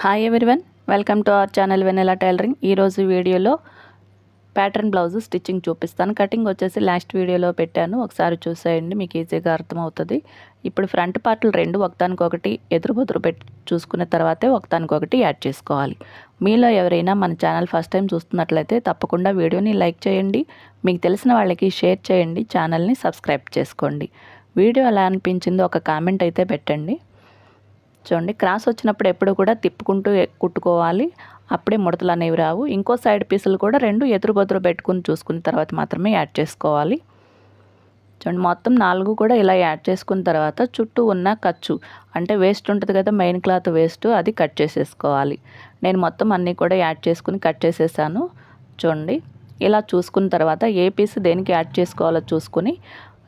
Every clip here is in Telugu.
Hi everyone welcome to our channel Vennela tailoring ఈరోజు వీడియోలో ప్యాటర్న్ బ్లౌజ్ స్టిచ్చింగ్ చూపిస్తాను. కటింగ్ వచ్చేసి లాస్ట్ వీడియోలో పెట్టాను. ఒకసారి చూసేయండి మీకు ఈజీగా అర్థమవుతుంది. ఇప్పుడు ఫ్రంట్ పార్ట్లు రెండు ఒకదానికొకటి ఎదురుబుదురు పెట్టి చూసుకున్న తర్వాతే ఒకదానికొకటి యాడ్ చేసుకోవాలి. మీలో ఎవరైనా మన ఛానల్ ఫస్ట్ టైం చూస్తున్నట్లయితే తప్పకుండా వీడియోని లైక్ చేయండి. మీకు తెలిసిన వాళ్ళకి షేర్ చేయండి ఛానల్ని సబ్స్క్రైబ్ చేసుకోండి. వీడియో ఎలా అనిపించిందో ఒక కామెంట్ అయితే పెట్టండి. చూడండి. క్రాస్ వచ్చినప్పుడు ఎప్పుడు కూడా తిప్పుకుంటూ కుట్టుకోవాలి. అప్పుడే ముడతలు అనేవి రావు. ఇంకో సైడ్ పీసులు కూడా రెండు ఎదురు బదురు పెట్టుకుని చూసుకున్న తర్వాత మాత్రమే యాడ్ చేసుకోవాలి. చూడండి మొత్తం నాలుగు కూడా ఇలా యాడ్ చేసుకున్న తర్వాత చుట్టూ ఉన్న ఖర్చు అంటే వేస్ట్ ఉంటుంది కదా మెయిన్ క్లాత్ వేస్ట్ అది కట్ చేసేసుకోవాలి. నేను మొత్తం అన్నీ కూడా యాడ్ చేసుకుని కట్ చేసేసాను. చూడండి ఇలా చూసుకున్న తర్వాత ఏ పీస్ దేనికి యాడ్ చేసుకోవాలో చూసుకుని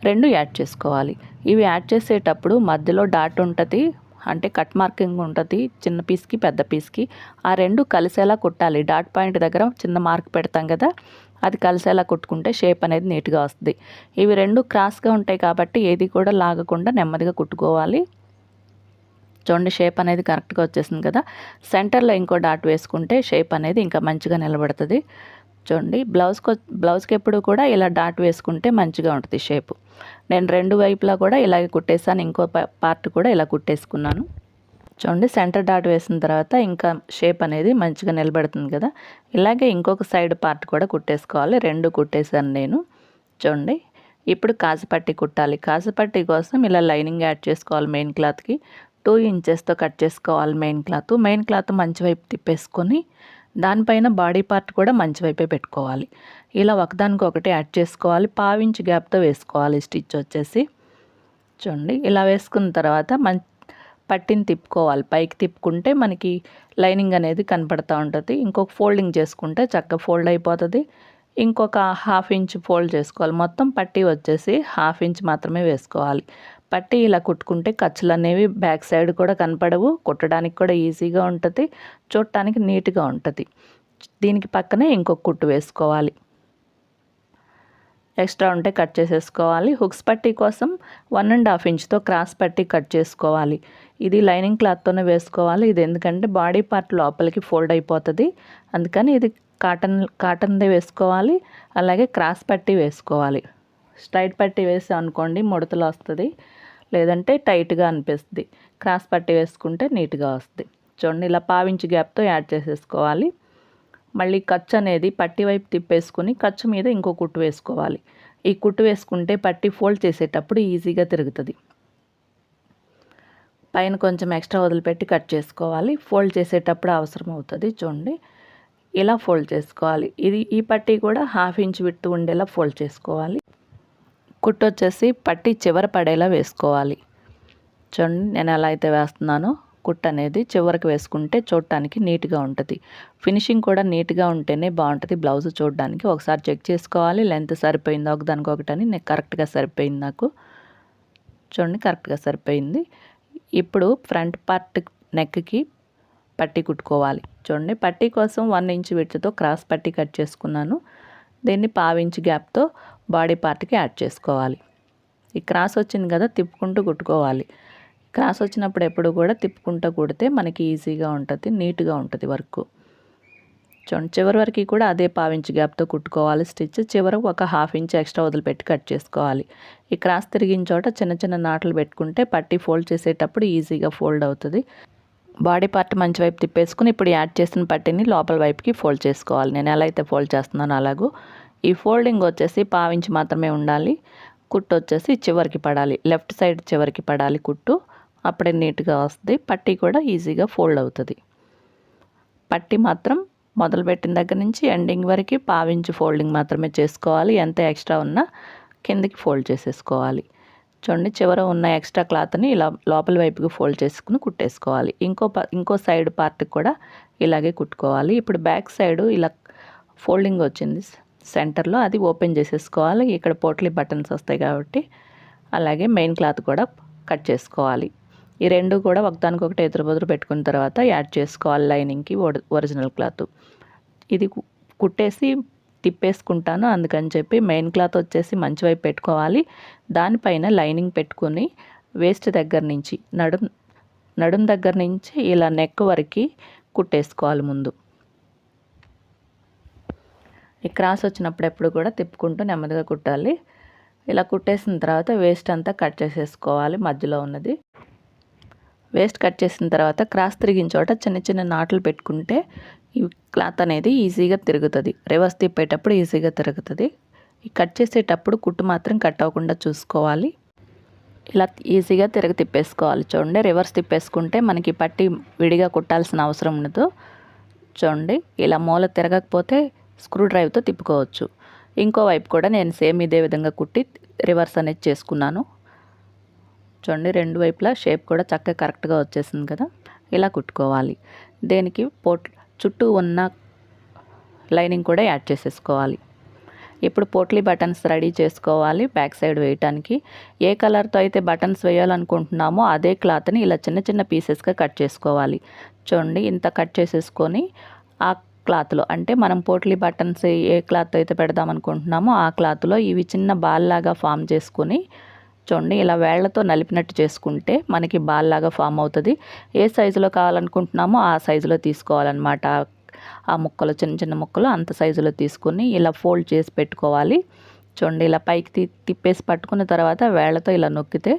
రెండు యాడ్ చేసుకోవాలి. ఇవి యాడ్ చేసేటప్పుడు మధ్యలో డాట్ ఉంటుంది అంటే కట్ మార్కింగ్ ఉంటుంది చిన్న పీస్కి పెద్ద పీస్కి ఆ రెండు కలిసేలా కుట్టాలి. డాట్ పాయింట్ దగ్గర చిన్న మార్క్ పెడతాం కదా అది కలిసేలా కుట్టుకుంటే షేప్ అనేది నీట్గా వస్తుంది. ఇవి రెండు క్రాస్గా ఉంటాయి కాబట్టి ఏది కూడా లాగకుండా నెమ్మదిగా కుట్టుకోవాలి. చూడండి షేప్ అనేది కరెక్ట్గా వచ్చేసింది కదా. సెంటర్లో ఇంకో డాట్ వేసుకుంటే షేప్ అనేది ఇంకా మంచిగా నిలబడుతుంది. చూడండి బ్లౌజ్కి బ్లౌజ్కి ఎప్పుడు కూడా ఇలా డాట్ వేసుకుంటే మంచిగా ఉంటుంది షేప్ నేను రెండు వైపులా కూడా ఇలాగే కుట్టేసాను ఇంకో పార్ట్ కూడా ఇలా కుట్టేసుకున్నాను. చూడండి సెంటర్ డాట్ వేసిన తర్వాత ఇంకా షేప్ అనేది మంచిగా నిలబడుతుంది కదా. ఇలాగే ఇంకొక సైడ్ పార్ట్ కూడా కుట్టేసుకోవాలి. రెండు కుట్టేసాను నేను. చూడండి ఇప్పుడు కాజుపట్టి కుట్టాలి. కాజుపట్టి కోసం ఇలా లైనింగ్ యాడ్ చేసుకోవాలి మెయిన్ క్లాత్కి టూ ఇంచెస్తో కట్ చేసుకోవాలి మెయిన్ క్లాత్ మెయిన్ క్లాత్ మంచి వైపు తిప్పేసుకొని దానిపైన బాడీ పార్ట్ కూడా మంచి వైపే పెట్టుకోవాలి. ఇలా ఒకదానికి ఒకటి యాడ్ చేసుకోవాలి. పావించి గ్యాప్తో వేసుకోవాలి. స్టిచ్ వచ్చేసి. చూడండి ఇలా వేసుకున్న తర్వాత మన పట్టిని తిప్పుకోవాలి. పైకి తిప్పుకుంటే మనకి లైనింగ్ అనేది కనపడుతూ ఉంటుంది. ఇంకొక ఫోల్డింగ్ చేసుకుంటే చక్కగా ఫోల్డ్ అయిపోతుంది. ఇంకొక హాఫ్ ఇంచ్ ఫోల్డ్ చేసుకోవాలి. మొత్తం పట్టీ వచ్చేసి హాఫ్ ఇంచ్ మాత్రమే వేసుకోవాలి. పట్టి ఇలా కుట్టుకుంటే ఖర్చులు అనేవి బ్యాక్ సైడ్ కూడా కనపడవు. కుట్టడానికి కూడా ఈజీగా ఉంటుంది. చూడటానికి నీట్గా ఉంటుంది. దీనికి పక్కనే ఇంకొక కుట్టు వేసుకోవాలి. ఎక్స్ట్రా ఉంటే కట్ చేసేసుకోవాలి. హుక్స్ పట్టీ కోసం వన్ అండ్ హాఫ్ ఇంచ్తో క్రాస్ పట్టీ కట్ చేసుకోవాలి. ఇది లైనింగ్ క్లాత్తోనే వేసుకోవాలి. ఇది ఎందుకంటే బాడీ పార్ట్ లోపలికి ఫోల్డ్ అయిపోతుంది. అందుకని ఇది కాటన్ కాటన్దే వేసుకోవాలి. అలాగే క్రాస్ పట్టీ వేసుకోవాలి. స్ట్రైట్ పట్టీ వేసాం అనుకోండి ముడతలు వస్తుంది. లేదంటే టైట్గా అనిపిస్తుంది. క్రాస్ పట్టీ వేసుకుంటే నీట్గా వస్తుంది. చూడండి ఇలా పావించి గ్యాప్తో యాడ్ చేసేసుకోవాలి. మళ్ళీ ఖర్చు అనేది పట్టి వైపు తిప్పేసుకుని ఖర్చు మీద ఇంకో కుట్టు వేసుకోవాలి. ఈ కుట్టు వేసుకుంటే పట్టి ఫోల్డ్ చేసేటప్పుడు ఈజీగా తిరుగుతుంది. పైన కొంచెం ఎక్స్ట్రా వదిలిపెట్టి కట్ చేసుకోవాలి. ఫోల్డ్ చేసేటప్పుడు అవసరం అవుతుంది చూడండి. ఇలా ఫోల్డ్ చేసుకోవాలి. ఇది ఈ పట్టీ కూడా హాఫ్ ఇంచ్ విట్టు ఉండేలా ఫోల్డ్ చేసుకోవాలి. కుట్టు వచ్చేసి పట్టి చివర పడేలా వేసుకోవాలి. చూడండి నేను ఎలా అయితే వేస్తున్నానో. కుట్ అనేది చివరికి వేసుకుంటే చూడటానికి నీట్గా ఉంటుంది. ఫినిషింగ్ కూడా నీట్గా ఉంటేనే బాగుంటుంది బ్లౌజ్ చూడడానికి. ఒకసారి చెక్ చేసుకోవాలి. లెంత్ సరిపోయింది? ఒకదానికి ఒకటని నేను కరెక్ట్గా సరిపోయింది నాకు. చూడండి కరెక్ట్గా సరిపోయింది. ఇప్పుడు ఫ్రంట్ పార్ట్ నెక్కి పట్టి కుట్టుకోవాలి. చూడండి పట్టి కోసం వన్ ఇంచ్ విడ్త్తో క్రాస్ పట్టి కట్ చేసుకున్నాను. దీన్ని పావించి గ్యాప్తో బాడీ పార్ట్కి యాడ్ చేసుకోవాలి. ఈ క్రాస్ వచ్చింది కదా తిప్పుకుంటూ కుట్టుకోవాలి. క్రాస్ వచ్చినప్పుడు ఎప్పుడు కూడా తిప్పుకుంటూ కుడితే మనకి ఈజీగా ఉంటుంది నీట్గా ఉంటుంది వర్క్. చూడండి చివరి వరకు కూడా అదే పావించి గ్యాప్తో కుట్టుకోవాలి స్టిచ్ చివరకు ఒక హాఫ్ ఇంచ్ ఎక్స్ట్రా వదిలిపెట్టి కట్ చేసుకోవాలి. ఈ క్రాస్ తిరిగిన చోట చిన్న చిన్న నాట్లు పెట్టుకుంటే పట్టి ఫోల్డ్ చేసేటప్పుడు ఈజీగా ఫోల్డ్ అవుతుంది. బాడీ పార్ట్ మంచి వైపు తిప్పేసుకుని ఇప్పుడు యాడ్ చేసిన పట్టిని లోపల వైపుకి ఫోల్డ్ చేసుకోవాలి. నేను ఎలా అయితే ఫోల్డ్ చేస్తున్నానో అలాగూ. ఈ ఫోల్డింగ్ వచ్చేసి పావించి మాత్రమే ఉండాలి కుట్టు వచ్చేసి చివరికి పడాలి లెఫ్ట్ సైడ్ చివరికి పడాలి కుట్టు. అప్పుడే నీట్గా వస్తుంది. పట్టీ కూడా ఈజీగా ఫోల్డ్ అవుతుంది. పట్టి మాత్రం మొదలుపెట్టిన దగ్గర నుంచి ఎండింగ్ వరకు పావించి ఫోల్డింగ్ మాత్రమే చేసుకోవాలి. ఎంత ఎక్స్ట్రా ఉన్నా కిందకి ఫోల్డ్ చేసేసుకోవాలి. చూడండి చివర ఉన్న ఎక్స్ట్రా క్లాత్ని ఇలా లోపల వైపుకి ఫోల్డ్ చేసుకుని కుట్టేసుకోవాలి. ఇంకో ప- ఇంకో సైడ్ పార్ట్ కూడా ఇలాగే కుట్టుకోవాలి. ఇప్పుడు బ్యాక్ సైడ్ ఇలా ఫోల్డింగ్ వచ్చింది సెంటర్లో అది ఓపెన్ చేసేసుకోవాలి. ఇక్కడ పోట్లీ బటన్స్ వస్తాయి కాబట్టి అలాగే మెయిన్ క్లాత్ కూడా కట్ చేసుకోవాలి. ఈ రెండు కూడా ఒకదానికొకటి ఎదురు బదురు పెట్టుకున్న తర్వాత యాడ్ చేసుకోవాలి లైనింగ్కి ఒరిజినల్ క్లాత్. ఇది కుట్టేసి తిప్పేసుకుంటాను. అందుకని చెప్పి మెయిన్ క్లాత్ వచ్చేసి మంచి వైపు పెట్టుకోవాలి. దానిపైన లైనింగ్ పెట్టుకొని వేస్ట్ దగ్గర నుంచి నడుం నడుం దగ్గర నుంచి ఇలా నెక్ వరకు కుట్టేసుకోవాలి ముందు. ఈ క్రాస్ వచ్చినప్పుడు ఎప్పుడు కూడా తిప్పుకుంటూ నెమ్మదిగా కుట్టాలి. ఇలా కుట్టేసిన తర్వాత వేస్ట్ అంతా కట్ చేసేసుకోవాలి మధ్యలో ఉన్నది. వేస్ట్ కట్ చేసిన తర్వాత క్రాస్ తిరిగిన చోట చిన్న చిన్న నాట్లు పెట్టుకుంటే ఈ క్లాత్ అనేది ఈజీగా తిరుగుతుంది. రివర్స్ తిప్పేటప్పుడు ఈజీగా తిరుగుతుంది. ఈ కట్ చేసేటప్పుడు కుట్టు మాత్రం కట్ అవ్వకుండా చూసుకోవాలి. ఇలా ఈజీగా తిరగ తిప్పేసుకోవాలి. చూడండి రివర్స్ తిప్పేసుకుంటే మనకి పట్టి విడిగా కుట్టాల్సిన అవసరం ఉండదు. చూడండి ఇలా మూల తిరగకపోతే స్క్రూ డ్రైవ్తో తిప్పుకోవచ్చు. ఇంకో వైపు కూడా నేను సేమ్ ఇదే విధంగా కుట్టి రివర్స్ అనేది చేసుకున్నాను. చూడండి రెండు వైపులా షేప్ కూడా చక్కగా కరెక్ట్గా వచ్చేసింది కదా. ఇలా కుట్టుకోవాలి. దేనికి? పోట్ చుట్టూ ఉన్న లైనింగ్ కూడా యాడ్ చేసేసుకోవాలి. ఇప్పుడు పోట్లీ బటన్స్ రెడీ చేసుకోవాలి బ్యాక్ సైడ్ వేయటానికి. ఏ కలర్తో అయితే బటన్స్ వేయాలనుకుంటున్నామో అదే క్లాత్ని ఇలా చిన్న చిన్న పీసెస్గా కట్ చేసుకోవాలి. చూడండి ఇంత కట్ చేసేసుకొని ఆ క్లాత్లో అంటే మనం పోట్లీ బటన్స్ ఏ క్లాత్ అయితే పెడదాం అనుకుంటున్నామో ఆ క్లాత్లో ఇవి చిన్న బాల్ లాగా ఫామ్ చేసుకొని చూడండి ఇలా వేళ్ళతో నలిపినట్టు చేసుకుంటే మనకి బాల్లాగా ఫామ్ అవుతుంది. ఏ సైజులో కావాలనుకుంటున్నామో ఆ సైజులో తీసుకోవాలన్నమాట. ఆ ముక్కలు చిన్న చిన్న ముక్కలు అంత సైజులో తీసుకుని ఇలా ఫోల్డ్ చేసి పెట్టుకోవాలి. చూడండి ఇలా పైకి తి తిప్పేసి పట్టుకున్న తర్వాత వేళ్ళతో ఇలా నొక్కితే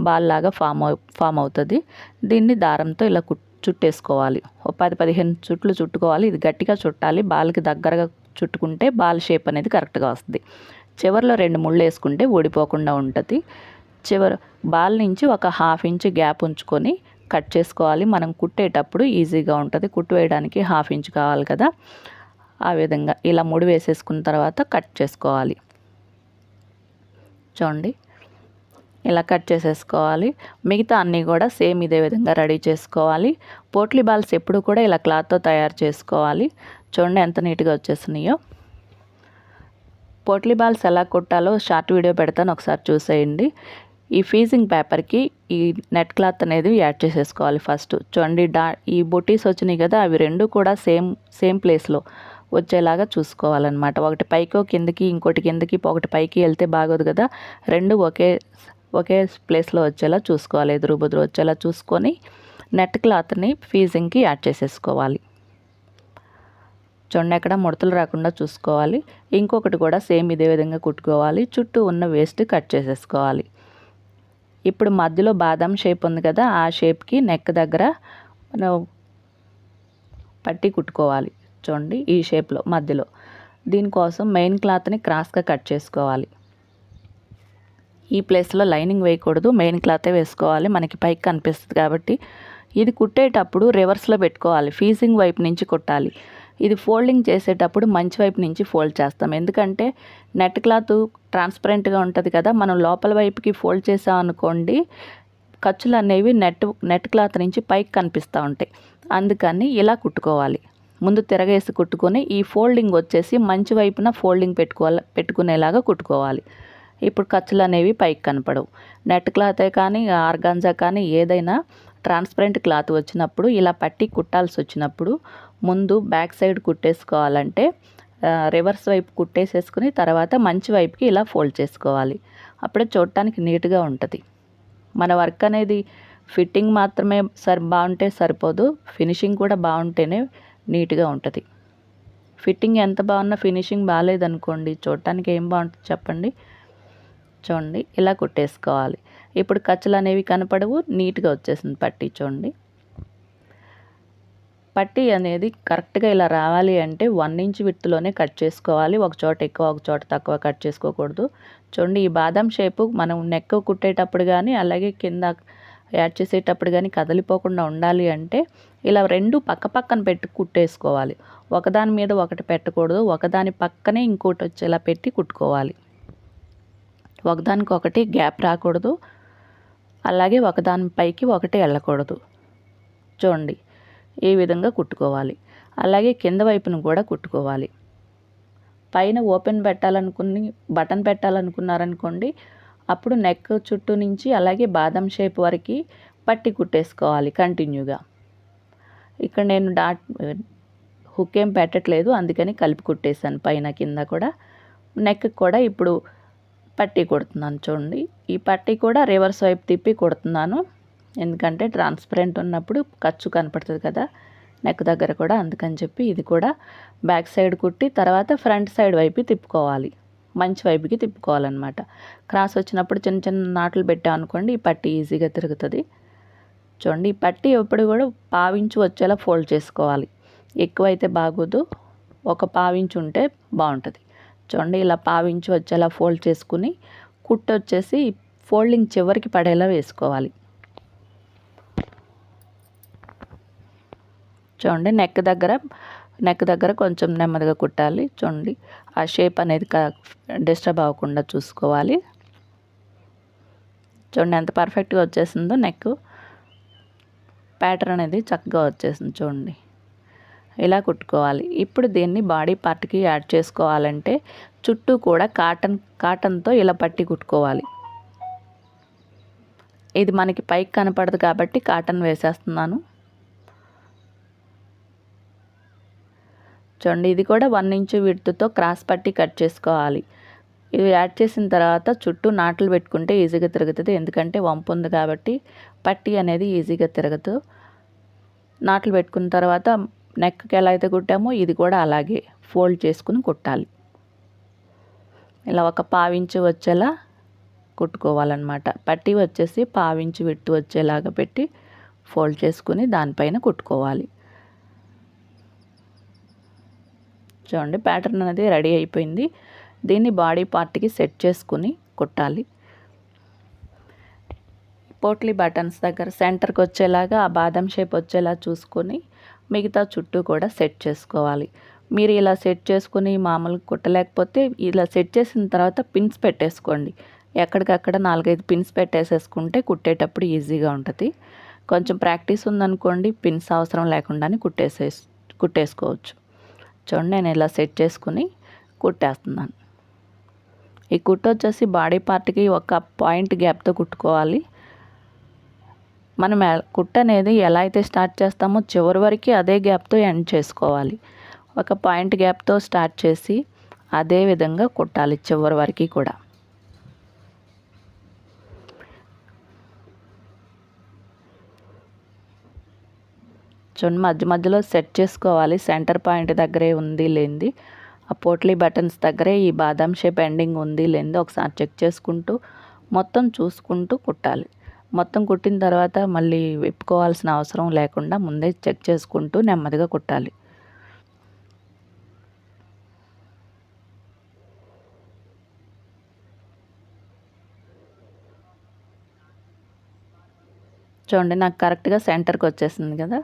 బాల్లాగా ఫామ్ ఫామ్ అవుతుంది. దీన్ని దారంతో ఇలా కుట్ చుట్టేసుకోవాలి. ఒక పది పదిహేను చుట్లు చుట్టుకోవాలి. ఇది గట్టిగా చుట్టాలి. బాల్కి దగ్గరగా చుట్టుకుంటే బాల్ షేప్ అనేది కరెక్ట్గా వస్తుంది. చివరిలో రెండు ముళ్ళు వేసుకుంటే ఊడిపోకుండా ఉంటుంది. చివరి బాల్ నుంచి ఒక హాఫ్ ఇంచ్ గ్యాప్ ఉంచుకొని కట్ చేసుకోవాలి. మనం కుట్టేటప్పుడు ఈజీగా ఉంటుంది. కుట్టు వేయడానికి హాఫ్ ఇంచ్ కావాలి కదా. ఆ విధంగా ఇలా ముడి వేసేసుకున్న తర్వాత కట్ చేసుకోవాలి. చూడండి. ఇలా కట్ చేసేసుకోవాలి. మిగతా అన్నీ కూడా సేమ్ ఇదే విధంగా రెడీ చేసుకోవాలి. పోట్లీ బాల్స్ ఎప్పుడు కూడా ఇలా క్లాత్తో తయారు చేసుకోవాలి. చూడండి ఎంత నీట్గా వచ్చేసినాయో పోట్లీ బాల్స్ ఎలా కుట్టాలో షార్ట్ వీడియో పెడతాను ఒకసారి చూసేయండి. ఈ ఫీజింగ్ పేపర్కి ఈ నెట్ క్లాత్ అనేది యాడ్ చేసేసుకోవాలి ఫస్ట్. చూడండి డా ఈ బొటీస్ వచ్చినాయి కదా అవి రెండు కూడా సేమ్ సేమ్ ప్లేస్లో వచ్చేలాగా చూసుకోవాలన్నమాట. ఒకటి పైకో కిందకి ఇంకోటి కిందకి ఒకటి పైకి వెళ్తే బాగోదు కదా రెండు ఒకే ఒకే ప్లేస్లో వచ్చేలా చూసుకోవాలి. ఎదురు బుదురు వచ్చేలా చూసుకొని నెట్ క్లాత్ని ఫీజింగ్కి యాడ్ చేసేసుకోవాలి. చూడండి ఎక్కడ ముడతలు రాకుండా చూసుకోవాలి. ఇంకొకటి కూడా సేమ్ ఇదే విధంగా కుట్టుకోవాలి. చుట్టూ ఉన్న వేస్ట్ కట్ చేసేసుకోవాలి. ఇప్పుడు మధ్యలో బాదం షేప్ ఉంది కదా ఆ షేప్కి నెక్ దగ్గర మనం పట్టి కుట్టుకోవాలి చూడండి ఈ షేప్లో మధ్యలో. దీనికోసం మెయిన్ క్లాత్ని క్రాస్గా కట్ చేసుకోవాలి. ఈ ప్లేస్లో లైనింగ్ వేయకూడదు మెయిన్ క్లాతే వేసుకోవాలి. మనకి పైకి కనిపిస్తుంది కాబట్టి ఇది కుట్టేటప్పుడు రివర్స్లో పెట్టుకోవాలి ఫీజింగ్ వైపు నుంచి కుట్టాలి. ఇది ఫోల్డింగ్ చేసేటప్పుడు మంచి వైపు నుంచి ఫోల్డ్ చేస్తాం. ఎందుకంటే నెట్ క్లాత్ ట్రాన్స్పరెంట్గా ఉంటుంది కదా మనం లోపల వైపుకి ఫోల్డ్ చేసాం అనుకోండి ఖర్చులు అనేవి నెట్ నెట్ క్లాత్ నుంచి పైకి కనిపిస్తూ ఉంటాయి. అందుకని ఇలా కుట్టుకోవాలి. ముందు తిరగేసి కుట్టుకొని ఈ ఫోల్డింగ్ వచ్చేసి మంచి వైపున ఫోల్డింగ్ పెట్టుకోవాలి పెట్టుకునేలాగా కుట్టుకోవాలి. ఇప్పుడు ఖర్చులు అనేవి పైకి కనపడవు. నెట్ క్లాతే కానీ ఆర్గాంజా కానీ ఏదైనా ట్రాన్స్పరెంట్ క్లాత్ వచ్చినప్పుడు ఇలా పట్టి కుట్టాల్సి వచ్చినప్పుడు ముందు బ్యాక్ సైడ్ కుట్టేసుకోవాలంటే రివర్స్ వైపు కుట్టేసేసుకుని తర్వాత మంచి వైపుకి ఇలా ఫోల్డ్ చేసుకోవాలి. అప్పుడే చూడటానికి నీట్గా ఉంటుంది. మన వర్క్ అనేది ఫిట్టింగ్ మాత్రమే సరి బాగుంటే సరిపోదు. ఫినిషింగ్ కూడా బాగుంటేనే నీట్గా ఉంటుంది. ఫిట్టింగ్ ఎంత బాగున్నా ఫినిషింగ్ బాగాలేదనుకోండి చూడటానికి ఏం బాగుంటుంది చెప్పండి? చూడండి ఇలా కుట్టేసుకోవాలి. ఇప్పుడు ఖర్చులు అనేవి కనపడవు నీట్గా వచ్చేసింది పట్టి చూడండి. పట్టి అనేది కరెక్ట్గా ఇలా రావాలి అంటే వన్ ఇంచ్ విత్తులోనే కట్ చేసుకోవాలి. ఒక చోట ఎక్కువ ఒక చోట తక్కువ కట్ చేసుకోకూడదు. చూడండి ఈ బాదం షేపు మనం నెక్ కుట్టేటప్పుడు కానీ అలాగే కింద యాడ్ చేసేటప్పుడు కానీ కదిలిపోకుండా ఉండాలి అంటే ఇలా రెండు పక్క పక్కన పెట్టి కుట్టేసుకోవాలి. ఒకదాని మీద ఒకటి పెట్టకూడదు. ఒకదాని పక్కనే ఇంకోటి వచ్చేలా పెట్టి కుట్టుకోవాలి. ఒకదానికొకటి గ్యాప్ రాకూడదు. అలాగే ఒకదాని పైకి ఒకటి వెళ్ళకూడదు. చూడండి ఈ విధంగా కుట్టుకోవాలి. అలాగే కింద వైపును కూడా కుట్టుకోవాలి. పైన ఓపెన్ పెట్టాలనుకుని బటన్ పెట్టాలనుకున్నారనుకోండి అప్పుడు నెక్ చుట్టూ నుంచి అలాగే బాదం షేప్ వరకు పట్టి కుట్టేసుకోవాలి కంటిన్యూగా. ఇక్కడ నేను డాట్ హుక్ ఏం పెట్టట్లేదు అందుకని కలిపి కుట్టేశాను పైన కింద కూడా. నెక్ కూడా ఇప్పుడు పట్టీ కుడుతున్నాను చూడండి. ఈ పట్టీ కూడా రివర్స్ వైపు తిప్పి కుడుతున్నాను. ఎందుకంటే ట్రాన్స్పరెంట్ ఉన్నప్పుడు ఖర్చు కనపడుతుంది కదా. నెక్ దగ్గర కూడా అందుకని చెప్పి ఇది కూడా బ్యాక్ సైడ్ కుట్టి తర్వాత ఫ్రంట్ సైడ్ వైపు తిప్పుకోవాలి. మంచి వైపుకి తిప్పుకోవాలన్నమాట. క్రాస్ వచ్చినప్పుడు చిన్న చిన్న నాట్లు పెట్టామనుకోండి ఈ పట్టి ఈజీగా తిరుగుతుంది. చూడండి ఈ పట్టి ఎప్పుడు కూడా పావించి వచ్చేలా ఫోల్డ్ చేసుకోవాలి. ఎక్కువైతే బాగోదు. ఒక పావించి ఉంటే బాగుంటుంది. చూడండి ఇలా పావించి వచ్చేలా ఫోల్డ్ చేసుకుని కుట్టు వచ్చేసి ఫోల్డింగ్ చివరికి పడేలా వేసుకోవాలి. చూడండి నెక్ దగ్గర నెక్ దగ్గర కొంచెం నెమ్మదిగా కుట్టాలి. చూడండి ఆ షేప్ అనేది డిస్టర్బ్ అవ్వకుండా చూసుకోవాలి. చూడండి ఎంత పర్ఫెక్ట్గా వచ్చేసిందో నెక్ ప్యాటర్న్ అనేది చక్కగా వచ్చేసింది చూడండి. ఇలా కుట్టుకోవాలి? ఇప్పుడు దీన్ని బాడీ పార్ట్కి యాడ్ చేసుకోవాలంటే చుట్టూ కూడా కాటన్ కాటన్తో ఇలా పట్టి కుట్టుకోవాలి. ఇది మనకి పైకి కనపడదు కాబట్టి కాటన్ వేసేస్తున్నాను. చూడండి ఇది కూడా వన్ ఇంచు విడుతుతో క్రాస్ పట్టి కట్ చేసుకోవాలి. ఇది యాడ్ చేసిన తర్వాత చుట్టూ నాట్లు పెట్టుకుంటే ఈజీగా తిరుగుతుంది. ఎందుకంటే వంపు ఉంది కాబట్టి పట్టి అనేది ఈజీగా తిరగదు. నాట్లు పెట్టుకున్న తర్వాత నెక్కి ఎలా అయితే కుట్టామో ఇది కూడా అలాగే ఫోల్డ్ చేసుకుని కుట్టాలి. ఇలా ఒక పావించి వచ్చేలా కుట్టుకోవాలన్నమాట. పట్టి వచ్చేసి పావించి విట్టు వచ్చేలాగా పెట్టి ఫోల్డ్ చేసుకుని దానిపైన కుట్టుకోవాలి. చూడండి ప్యాటర్న్ అనేది రెడీ అయిపోయింది. దీన్ని బాడీ పార్ట్కి సెట్ చేసుకుని కుట్టాలి. పోట్లీ బటన్స్ దగ్గర సెంటర్కి వచ్చేలాగా ఆ బాదం షేప్ వచ్చేలా చూసుకొని మిగతా చుట్టూ కూడా సెట్ చేసుకోవాలి. మీరు ఇలా సెట్ చేసుకుని మామూలుగా కుట్టలేకపోతే ఇలా సెట్ చేసిన తర్వాత పిన్స్ పెట్టేసుకోండి. ఎక్కడికక్కడ నాలుగైదు పిన్స్ పెట్టేసేసుకుంటే కుట్టేటప్పుడు ఈజీగా ఉంటుంది. కొంచెం ప్రాక్టీస్ ఉందనుకోండి పిన్స్ అవసరం లేకుండానే కుట్టేసే కుట్టేసుకోవచ్చు. చూడండి నేను ఇలా సెట్ చేసుకుని కుట్టేస్తున్నాను. ఈ కుట్టు వచ్చేసి బాడీ పార్ట్కి ఒక పాయింట్ గ్యాప్తో కుట్టుకోవాలి. మనం కుట్ట అనేది ఎలా అయితే స్టార్ట్ చేస్తామో చివరి వరకు అదే గ్యాప్తో ఎండ్ చేసుకోవాలి. ఒక పాయింట్ గ్యాప్తో స్టార్ట్ చేసి అదే విధంగా కుట్టాలి చివరి వరకు కూడా. చూడండి మధ్య మధ్యలో సెట్ చేసుకోవాలి. సెంటర్ పాయింట్ దగ్గరే ఉంది లేనిది ఆ పోట్లీ బటన్స్ దగ్గరే ఈ బాదం షేప్ ఎండింగ్ ఉంది లేనిది ఒకసారి చెక్ చేసుకుంటూ మొత్తం చూసుకుంటూ కుట్టాలి. మొత్తం కుట్టిన తర్వాత మళ్ళీ విప్పుకోవాల్సిన అవసరం లేకుండా ముందే చెక్ చేసుకుంటూ నెమ్మదిగా కుట్టాలి. చూడండి నాకు కరెక్ట్గా సెంటర్కి వచ్చేసింది కదా.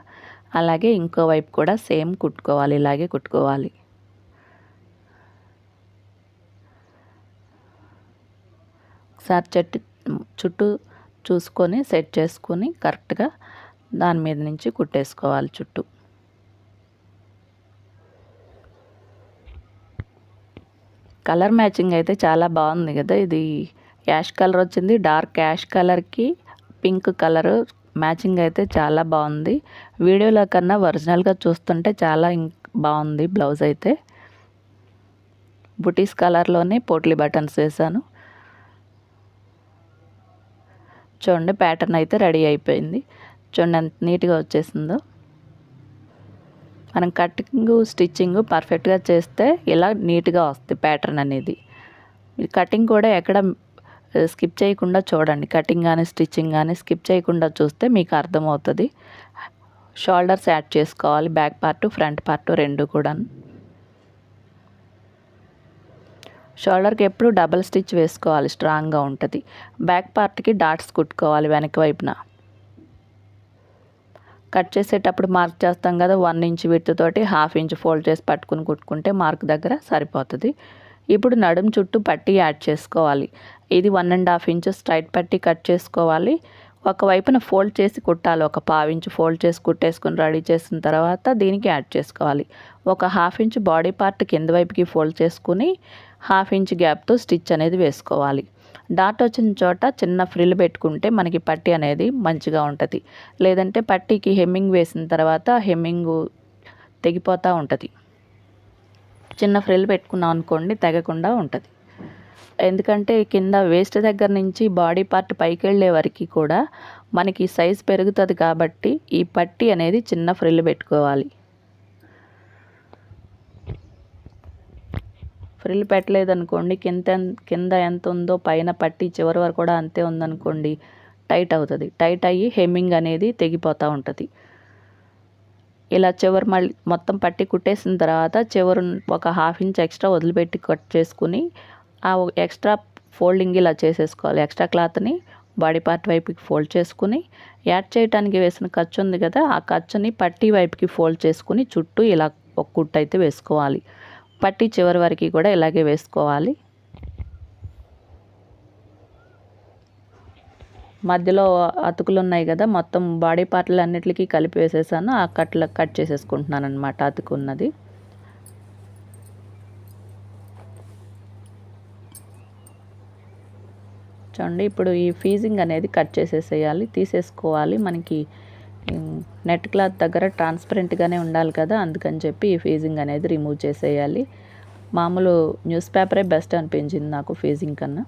అలాగే ఇంకో వైపు కూడా సేమ్ కుట్టుకోవాలి ఇలాగే కుట్టుకోవాలి. ఒకసారి చెట్టు చుట్టూ చూసుకొని సెట్ చేసుకొని కరెక్ట్గా దాని మీద నుంచి కుట్టేసుకోవాలి చుట్టూ. కలర్ మ్యాచింగ్ అయితే చాలా బాగుంది కదా. ఇది యాష్ కలర్ వచ్చింది. డార్క్ యాష్ కలర్కి పింక్ కలర్ మ్యాచింగ్ అయితే చాలా బాగుంది. వీడియోలో కన్నా ఒరిజినల్గా చూస్తుంటే చాలా బాగుంది బ్లౌజ్ అయితే. బుటీస్ కలర్లోనే పోట్లీ బటన్స్ వేసాను చూడండి ప్యాటర్న్ అయితే రెడీ అయిపోయింది. చూడండి ఎంత నీట్గా వచ్చేసిందో. మనం కటింగ్ స్టిచ్చింగ్ పర్ఫెక్ట్గా చేస్తే ఇలా నీట్గా వస్తుంది ప్యాటర్న్ అనేది. కటింగ్ కూడా ఎక్కడ స్కిప్ చేయకుండా చూడండి. కటింగ్ కానీ స్టిచ్చింగ్ కానీ స్కిప్ చేయకుండా చూస్తే మీకు అర్థమవుతుంది. షోల్డర్స్ యాడ్ చేసుకోవాలి బ్యాక్ పార్ట్ ఫ్రంట్ పార్ట్ రెండు కూడా షోల్డర్కి ఎప్పుడు డబల్ స్టిచ్ వేసుకోవాలి స్ట్రాంగ్గా ఉంటుంది. బ్యాక్ పార్ట్కి డాట్స్ కుట్టుకోవాలి వెనక వైపున. కట్ చేసేటప్పుడు మార్క్ చేస్తాం కదా వన్ ఇంచ్ తోటి హాఫ్ ఇంచ్ ఫోల్డ్ చేసి పట్టుకుని కుట్టుకుంటే మార్క్ దగ్గర సరిపోతుంది. ఇప్పుడు నడుం చుట్టూ పట్టి యాడ్ చేసుకోవాలి. ఇది one and half inch straight పట్టి కట్ చేసుకోవాలి. ఒకవైపున ఫోల్డ్ చేసి కుట్టాలి ఒక పావించు ఫోల్డ్ చేసి కుట్టేసుకుని రెడీ చేసిన తర్వాత దీనికి యాడ్ చేసుకోవాలి. ఒక హాఫ్ ఇంచ్ బాడీ పార్ట్ కింద వైపుకి ఫోల్డ్ చేసుకుని హాఫ్ ఇంచ్ గ్యాప్తో స్టిచ్ అనేది వేసుకోవాలి. డాట్ వచ్చిన చోట చిన్న ఫ్రిల్ పెట్టుకుంటే మనకి పట్టి అనేది మంచిగా ఉంటుంది. లేదంటే పట్టీకి హెమ్మింగ్ వేసిన తర్వాత హెమ్మింగ్ తెగిపోతూ ఉంటుంది. చిన్న ఫ్రిల్ పెట్టుకున్నాం అనుకోండి తెగకుండా ఉంటుంది. ఎందుకంటే కింద వేస్ట్ దగ్గర నుంచి బాడీ పార్ట్ పైకి వెళ్ళే వరకు కూడా మనకి సైజ్ పెరుగుతుంది కాబట్టి ఈ పట్టి అనేది చిన్న ఫ్రిల్ పెట్టుకోవాలి. ఫ్రిల్ పెట్టలేదనుకోండి కింద కింద ఎంత ఉందో పైన పట్టి చివరి వరకు కూడా అంతే ఉందనుకోండి టైట్ అవుతుంది. టైట్ అయ్యి హెమ్మింగ్ అనేది తెగిపోతూ ఉంటుంది. ఇలా చివరి మళ్ళీ మొత్తం పట్టి కుట్టేసిన తర్వాత చివరి ఒక హాఫ్ ఇంచ్ ఎక్స్ట్రా వదిలిపెట్టి కట్ చేసుకుని ఆ ఎక్స్ట్రా ఫోల్డింగ్ ఇలా చేసేసుకోవాలి. ఎక్స్ట్రా క్లాత్ని బాడీ పార్ట్ వైపుకి ఫోల్డ్ చేసుకుని యాడ్ చేయడానికి వేసిన ఖర్చు ఉంది కదా ఆ ఖర్చుని పట్టి వైపుకి ఫోల్డ్ చేసుకుని చుట్టూ ఇలా ఒక కుట్టు అయితే వేసుకోవాలి. పట్టి చివరి వరకు కూడా ఇలాగే వేసుకోవాలి. మధ్యలో అతుకులు ఉన్నాయి కదా మొత్తం బాడీ పార్ట్లు అన్నిటికీ కలిపి వేసేసాను. ఆ కట్ల కట్ చేసేసుకుంటున్నాను అనమాట అతుకున్నది. చూడండి ఇప్పుడు ఈ ఫీజింగ్ అనేది కట్ చేసేసేయాలి తీసేసుకోవాలి. మనకి నెట్ క్లాత్ దగ్గర ట్రాన్స్పరెంట్గానే ఉండాలి కదా అందుకని చెప్పి ఈ ఫీజింగ్ అనేది రిమూవ్ చేసేయాలి. మామూలు న్యూస్ పేపరే బెస్ట్ అనిపించింది నాకు ఫీజింగ్ కన్నా.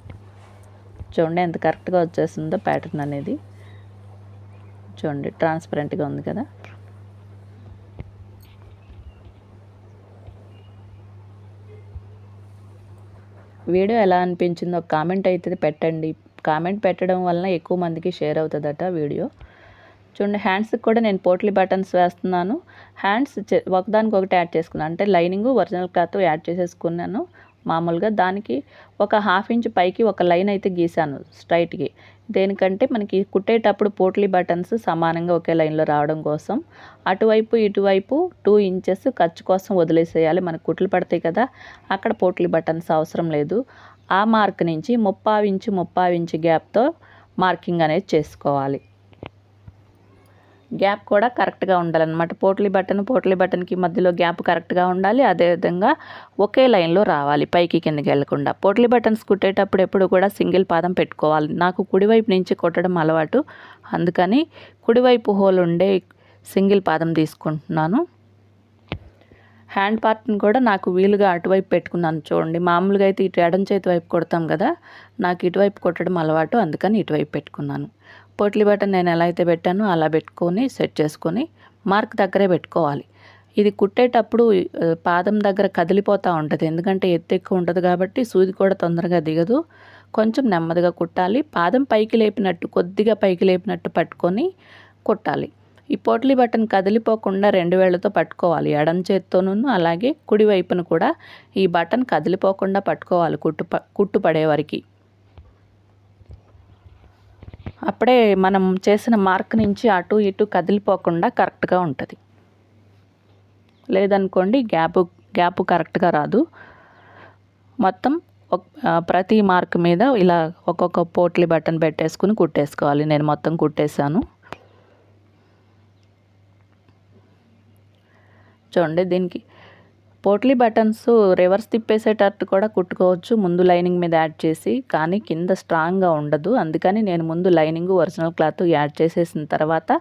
చూడండి ఎంత కరెక్ట్గా వచ్చేస్తుందో ప్యాటర్న్ అనేది. చూడండి ట్రాన్స్పరెంట్గా ఉంది కదా. వీడియో ఎలా అనిపించిందో కామెంట్ అయితే పెట్టండి. కామెంట్ పెట్టడం వలన ఎక్కువ మందికి షేర్ అవుతుందట వీడియో. చూడండి హ్యాండ్స్కి కూడా నేను పోట్లీ బటన్స్ వేస్తున్నాను. హ్యాండ్స్ ఒకదానికి ఒకటి యాడ్ చేసుకున్నాను. అంటే లైనింగ్ ఒరిజినల్ క్లాత్ యాడ్ చేసేసుకున్నాను మామూలుగా. దానికి ఒక హాఫ్ ఇంచ్ పైకి ఒక లైన్ అయితే గీసాను స్ట్రైట్కి దేనికంటే మనకి కుట్టేటప్పుడు పోట్లీ బటన్స్ సమానంగా ఒకే లైన్లో రావడం కోసం. అటువైపు ఇటువైపు టూ ఇంచెస్ ఖర్చు కోసం వదిలేసేయాలి. మనకు కుట్లు పడతాయి కదా అక్కడ పోట్లీ బటన్స్ అవసరం లేదు. ఆ మార్క్ నుంచి ముప్పావు ఇంచు ముప్పావు ఇంచు గ్యాప్తో మార్కింగ్ అనేది చేసుకోవాలి. గ్యాప్ కూడా కరెక్ట్గా ఉండాలన్నమాట. పోట్లీ బటన్ పోట్లీ బటన్కి మధ్యలో గ్యాప్ కరెక్ట్గా ఉండాలి. అదేవిధంగా ఒకే లైన్లో రావాలి పైకి కిందకి వెళ్ళకుండా పోట్లీ బటన్స్ కుట్టేటప్పుడు ఎప్పుడు కూడా సింగిల్ పాదం పెట్టుకోవాలి. నాకు కుడివైపు నుంచి కొట్టడం అలవాటు. అందుకని కుడివైపు హోల్ ఉండే సింగిల్ పాదం తీసుకుంటున్నాను. హ్యాండ్ పార్ట్ని కూడా నాకు వీలుగా అటువైపు పెట్టుకున్నాను చూడండి. మామూలుగా అయితే ఇటు ఎడం చేతి వైపు కొడతాం కదా నాకు ఇటువైపు కొట్టడం అలవాటు. అందుకని ఇటువైపు పెట్టుకున్నాను. పొట్లి బటన్ నేను ఎలా అయితే పెట్టానో అలా పెట్టుకొని సెట్ చేసుకొని మార్క్ దగ్గరే పెట్టుకోవాలి. ఇది కుట్టేటప్పుడు పాదం దగ్గర కదిలిపోతూ ఉంటుంది. ఎందుకంటే ఎత్తు ఎక్కువ ఉంటుంది కాబట్టి సూది కూడా తొందరగా దిగదు. కొంచెం నెమ్మదిగా కుట్టాలి. పాదం పైకి లేపినట్టు కొద్దిగా పైకి లేపినట్టు పట్టుకొని కుట్టాలి. ఈ పోట్లీ బటన్ కదిలిపోకుండా రెండు వేళ్ళతో పట్టుకోవాలి. ఎడం చేత్తోనూ అలాగే కుడివైపును కూడా ఈ బటన్ కదిలిపోకుండా పట్టుకోవాలి కుట్టు కుట్టు పడే అప్పుడే మనం చేసిన మార్క్ నుంచి అటు ఇటు కదిలిపోకుండా కరెక్ట్గా ఉంటుంది. లేదనుకోండి గ్యాప్ గ్యాప్ కరెక్ట్గా రాదు. మొత్తం ప్రతి మార్క్ మీద ఇలా ఒక్కొక్క పోట్లీ బటన్ పెట్టేసుకుని కుట్టేసుకోవాలి. నేను మొత్తం కుట్టేశాను. చూడండి దీనికి పోట్లీ బటన్స్ రివర్స్ తిప్పేసేటట్టు కూడా కుట్టుకోవచ్చు. ముందు లైనింగ్ మీద యాడ్ చేసి కానీ కింద స్ట్రాంగ్గా ఉండదు. అందుకని నేను ముందు లైనింగ్ ఒరిజినల్ క్లాత్ యాడ్ చేసేసిన తర్వాత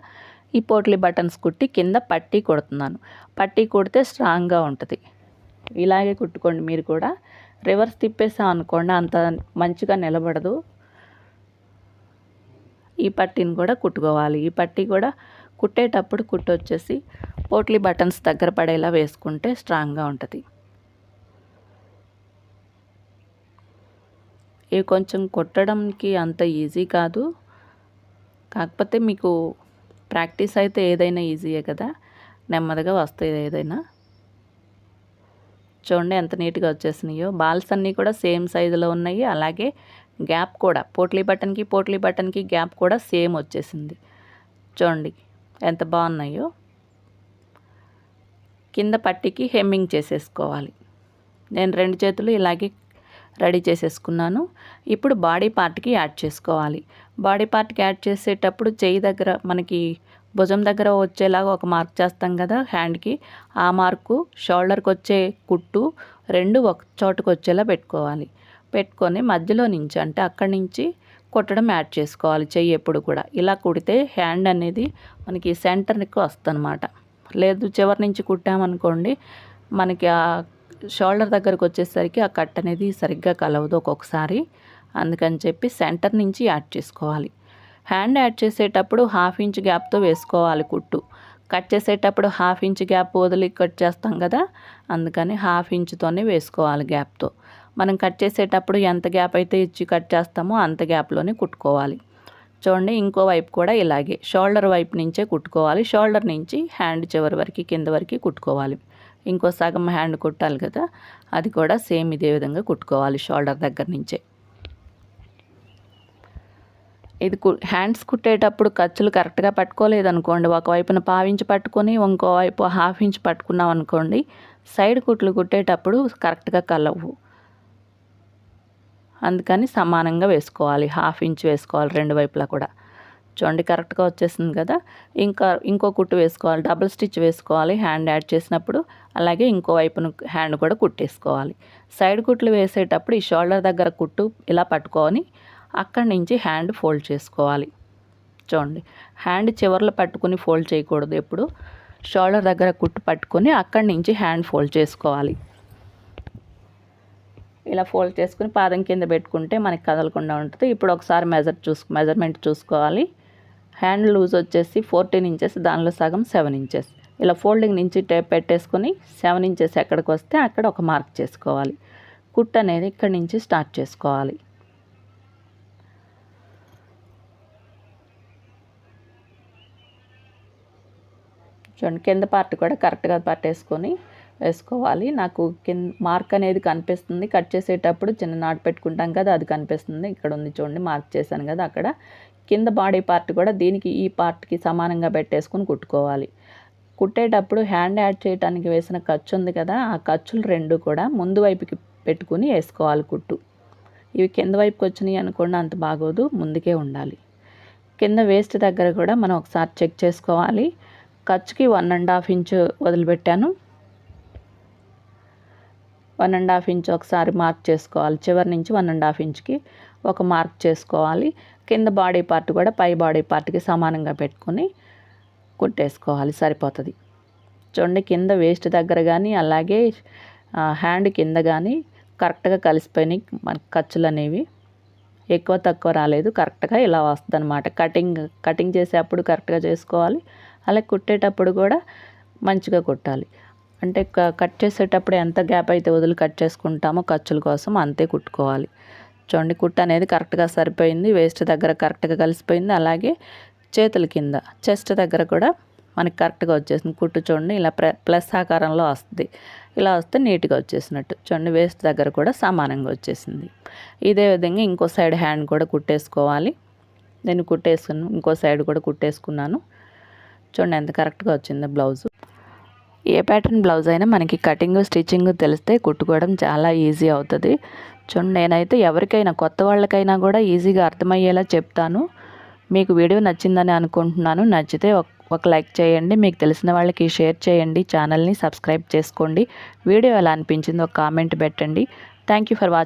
ఈ పోట్లీ బటన్స్ కుట్టి కింద పట్టీ కుడుతున్నాను. పట్టీ కుడితే స్ట్రాంగ్గా ఉంటుంది. ఇలాగే కుట్టుకోండి మీరు కూడా. రివర్స్ తిప్పేసాం అనుకోండి అంత మంచిగా నిలబడదు. ఈ పట్టీని కూడా కుట్టుకోవాలి. ఈ పట్టీ కూడా కుట్టేటప్పుడు కుట్టు వచ్చేసి పోట్లీ బటన్స్ దగ్గర పడేలా వేసుకుంటే స్ట్రాంగ్గా ఉంటుంది. ఇవి కొంచెం కుట్టడానికి అంత ఈజీ కాదు. కాకపోతే మీకు ప్రాక్టీస్ అయితే ఏదైనా ఈజీయే కదా. నెమ్మదిగా వస్తాయి ఏదైనా. చూడండి ఎంత నీట్గా వచ్చేసినాయో. బాల్స్ అన్నీ కూడా సేమ్ సైజులో ఉన్నాయి. అలాగే గ్యాప్ కూడా పోట్లీ బటన్కి పోట్లీ బటన్కి గ్యాప్ కూడా సేమ్ వచ్చేసింది. చూడండి. ఎంత బాగున్నాయో కింద పట్టికి హెమ్మింగ్ చేసేసుకోవాలి. నేను రెండు చేతులు ఇలాగే రెడీ చేసేసుకున్నాను. ఇప్పుడు బాడీ పార్ట్కి యాడ్ చేసుకోవాలి. బాడీ పార్ట్కి యాడ్ చేసేటప్పుడు చేయి దగ్గర మనకి భుజం దగ్గర వచ్చేలాగా ఒక మార్క్ చేస్తాం కదా హ్యాండ్కి. ఆ మార్కు షోల్డర్కి వచ్చే కుట్టు రెండు ఒక చోటుకు వచ్చేలా పెట్టుకోవాలి. పెట్టుకొని మధ్యలో నుంచి అంటే అక్కడి నుంచి కొట్టడం యాడ్ చేసుకోవాలి చెయ్యి ఎప్పుడు కూడా. ఇలా కుడితే హ్యాండ్ అనేది మనకి సెంటర్కి వస్తుందన్నమాట. లేదు చివరి నుంచి కుట్టామనుకోండి మనకి ఆ షోల్డర్ దగ్గరకు వచ్చేసరికి ఆ కట్ అనేది సరిగ్గా కలవదు ఒక్కొక్కసారి. అందుకని చెప్పి సెంటర్ నుంచి యాడ్ చేసుకోవాలి. హ్యాండ్ యాడ్ చేసేటప్పుడు హాఫ్ ఇంచ్ గ్యాప్తో వేసుకోవాలి కుట్టు. కట్ చేసేటప్పుడు హాఫ్ ఇంచ్ గ్యాప్ వదిలి కట్ చేస్తాం కదా అందుకని హాఫ్ ఇంచుతోనే వేసుకోవాలి గ్యాప్తో మనం కట్ చేసేటప్పుడు ఎంత గ్యాప్ అయితే ఇచ్చి కట్ చేస్తామో అంత గ్యాప్లోనే కుట్టుకోవాలి. చూడండి ఇంకో వైపు కూడా ఇలాగే. షోల్డర్ వైపు నుంచే కుట్టుకోవాలి. షోల్డర్ నుంచి హ్యాండ్ చివరి వరకు కింద వరకు కుట్టుకోవాలి. ఇంకో సగం హ్యాండ్ కుట్టాలి కదా అది కూడా సేమ్ ఇదే విధంగా కుట్టుకోవాలి షోల్డర్ దగ్గర నుంచే. ఇది కు హ్యాండ్స్ కుట్టేటప్పుడు ఖర్చులు కరెక్ట్గా పట్టుకోలేదనుకోండి. ఒకవైపున పావించి పట్టుకొని ఇంకో వైపు హాఫ్ ఇంచ్ పట్టుకున్నాం అనుకోండి సైడ్ కుట్లు కుట్టేటప్పుడు కరెక్ట్గా కలవు. అందుకని సమానంగా వేసుకోవాలి. హాఫ్ ఇంచ్ వేసుకోవాలి రెండు వైపులా కూడా. చూడండి కరెక్ట్గా వచ్చేసింది కదా. ఇంకా ఇంకో కుట్టు వేసుకోవాలి. డబుల్ స్టిచ్ వేసుకోవాలి. హ్యాండ్ యాడ్ చేసినప్పుడు అలాగే ఇంకో వైపును హ్యాండ్ కూడా కుట్టేసుకోవాలి. సైడ్ కుట్లు వేసేటప్పుడు ఈ షోల్డర్ దగ్గర కుట్టు ఇలా పట్టుకొని అక్కడి నుంచి హ్యాండ్ ఫోల్డ్ చేసుకోవాలి. చూడండి హ్యాండ్ చివర్లో పట్టుకుని ఫోల్డ్ చేయకూడదు ఎప్పుడు. షోల్డర్ దగ్గర కుట్టు పట్టుకొని అక్కడి నుంచి హ్యాండ్ ఫోల్డ్ చేసుకోవాలి. ఇలా ఫోల్డ్ చేసుకుని పాదం కింద పెట్టుకుంటే మనకి కదలకుండా ఉంటుంది. ఇప్పుడు ఒకసారి మెజర్ చూసు మెజర్మెంట్ చూసుకోవాలి. హ్యాండ్ లూజ్ వచ్చేసి ఫోర్టీన్ ఇంచెస్ దానిలో సగం సెవెన్ ఇంచెస్ ఇలా ఫోల్డింగ్ నుంచి టేప్ పెట్టేసుకొని సెవెన్ ఇంచెస్ ఎక్కడికి వస్తే అక్కడ ఒక మార్క్ చేసుకోవాలి. కుట్ అనేది ఇక్కడి నుంచి స్టార్ట్ చేసుకోవాలి. చూడండి కింద పార్ట్ కూడా కరెక్ట్గా పట్టేసుకొని వేసుకోవాలి. నాకు కింద మార్క్ అనేది కనిపిస్తుంది. కట్ చేసేటప్పుడు చిన్న నాటు పెట్టుకుంటాం కదా అది కనిపిస్తుంది. ఇక్కడ ఉంది చూడండి మార్క్ చేశాను కదా అక్కడ. కింద బాడీ పార్ట్ కూడా దీనికి ఈ పార్ట్కి సమానంగా పెట్టేసుకొని కుట్టుకోవాలి. కుట్టేటప్పుడు హ్యాండ్ యాడ్ చేయడానికి వేసిన ఖర్చు ఉంది కదా ఆ ఖర్చులు రెండు కూడా ముందు వైపుకి పెట్టుకుని వేసుకోవాలి కుట్టు. ఇవి కింద వైపుకి వచ్చినాయి అనుకోండి అంత బాగోదు ముందుకే ఉండాలి. కింద వేస్ట్ దగ్గర కూడా మనం ఒకసారి చెక్ చేసుకోవాలి. ఖర్చుకి వన్ అండ్ హాఫ్ ఇంచ్ వదిలిపెట్టాను. వన్ అండ్ హాఫ్ ఇంచ్ ఒకసారి మార్క్ చేసుకోవాలి. చివరి నుంచి వన్ అండ్ హాఫ్ ఇంచ్కి ఒక మార్క్ చేసుకోవాలి. కింద బాడీ పార్ట్ కూడా పై బాడీ పార్ట్కి సమానంగా పెట్టుకొని కుట్టేసుకోవాలి. సరిపోతుంది. చూడండి కింద వేస్ట్ దగ్గర కానీ అలాగే హ్యాండ్ కింద కానీ కరెక్ట్గా కలిసిపోయినాయి మన ఖర్చులు అనేవి ఎక్కువ తక్కువ రాలేదు. కరెక్ట్గా ఇలా వస్తుంది అనమాట కటింగ్ కటింగ్ చేసేటప్పుడు కరెక్ట్గా చేసుకోవాలి. అలాగే కుట్టేటప్పుడు కూడా మంచిగా కుట్టాలి. అంటే కట్ చేసేటప్పుడు ఎంత గ్యాప్ అయితే వదిలి కట్ చేసుకుంటామో ఖర్చుల కోసం అంతే కుట్టుకోవాలి. చూడండి కుట్ట అనేది కరెక్ట్గా సరిపోయింది వేస్ట్ దగ్గర కరెక్ట్గా కలిసిపోయింది. అలాగే చేతుల కింద చెస్ట్ దగ్గర కూడా మనకి కరెక్ట్గా వచ్చేసింది. కుట్టు చూడండి ఇలా ప్లస్ ఆకారంలో వస్తుంది. ఇలా వస్తే నీట్గా వచ్చేసినట్టు. చూడండి వేస్ట్ దగ్గర కూడా సమానంగా వచ్చేసింది. ఇదే విధంగా ఇంకో సైడ్ హ్యాండ్ కూడా కుట్టేసుకోవాలి. నేను కుట్టేసుకున్నాను ఇంకో సైడ్ కూడా కుట్టేసుకున్నాను. చూడండి ఎంత కరెక్ట్గా వచ్చిందో బ్లౌజు. ఏ ప్యాటర్న్ బ్లౌజ్ అయినా మనకి కటింగ్ స్టిచ్చింగ్ తెలిస్తే కుట్టుకోవడం చాలా ఈజీ అవుతుంది. చూడండి నేనైతే ఎవరికైనా కొత్త వాళ్ళకైనా కూడా ఈజీగా అర్థమయ్యేలా చెప్తాను. మీకు వీడియో నచ్చిందని అనుకుంటున్నాను. నచ్చితే ఒక లైక్ చేయండి. మీకు తెలిసిన వాళ్ళకి షేర్ చేయండి. ఛానల్ని సబ్స్క్రైబ్ చేసుకోండి. వీడియో ఎలా అనిపించిందో కామెంట్ పెట్టండి. Thank you for watching